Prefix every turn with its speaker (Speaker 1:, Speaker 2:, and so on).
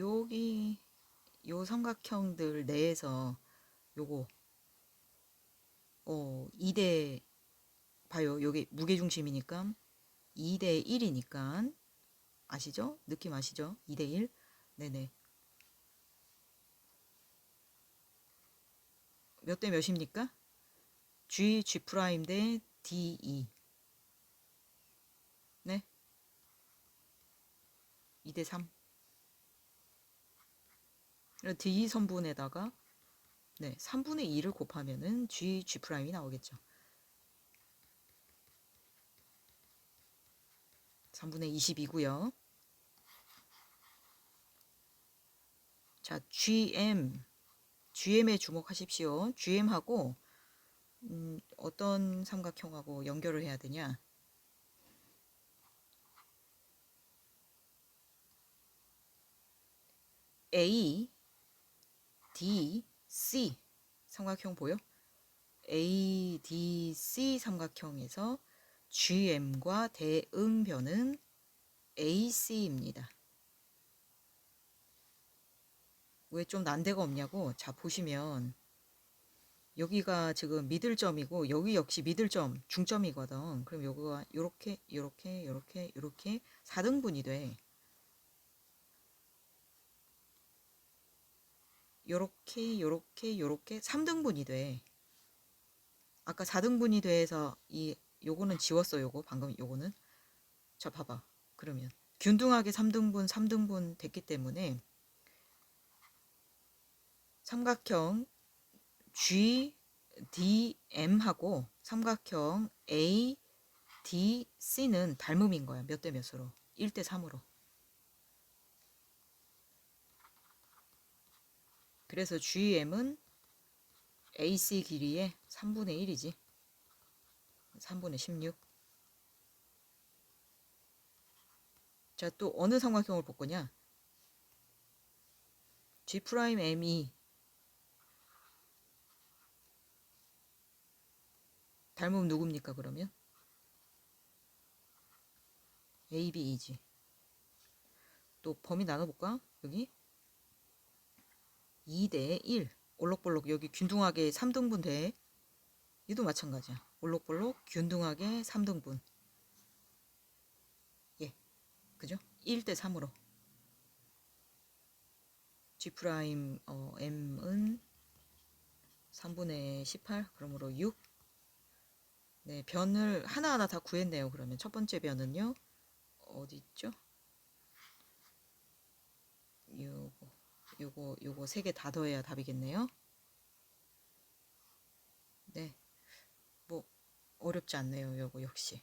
Speaker 1: 여기 요 삼각형들 내에서 요거 어 2대 봐요. 여기 무게중심이니까 2대 1이니까 아시죠? 느낌 아시죠? 2대 1. 네네. 몇 대 몇입니까? G, G 프라임 대 DE. 네. 2대 3. D 선분에다가 네, 3분의 2를 곱하면은 G, G 프라임이 나오겠죠. 3분의 20이고요. 자, GM. GM에 주목하십시오. GM하고 음, 어떤 삼각형하고 연결을 해야 되냐? A, D, C 삼각형 보여? A, D, C 삼각형에서 GM과 대응변은 AC입니다. 왜 좀 난데가 없냐고? 자, 보시면 여기가 지금 미들점이고 여기 역시 미들점 중점이거든. 그럼 여기가 요렇게 요렇게 요렇게 요렇게 4등분이 돼. 요렇게 요렇게 요렇게 3등분이 돼. 아까 4등분이 돼서 이 요거는 지웠어 요거 방금 요거는 자 봐봐 그러면 균등하게 3등분 3등분 됐기 때문에 삼각형 G, D, M하고 삼각형 A, D, C는 닮음인 거야. 몇 대 몇으로? 1대 3으로. 그래서 GM은 AC 길이의 3분의 1이지. 3분의 16. 자, 또 어느 삼각형을 볼 거냐? G 프라임 ME 닮음 누굽니까 그러면? A, B, E지. 또 범위 나눠볼까? 여기 2대 1 올록볼록 여기 균등하게 3등분 돼. 얘도 마찬가지야. 올록볼록 균등하게 3등분. 예. 그죠? 1대 3으로. G 프라임 어, M은 3분의 18 그러므로 6 네, 변을 하나하나 다 구했네요. 그러면 첫 번째 변은요. 어디 있죠? 요거 요거 요거 세 개 다 더해야 답이겠네요. 네. 뭐 어렵지 않네요. 요거 역시.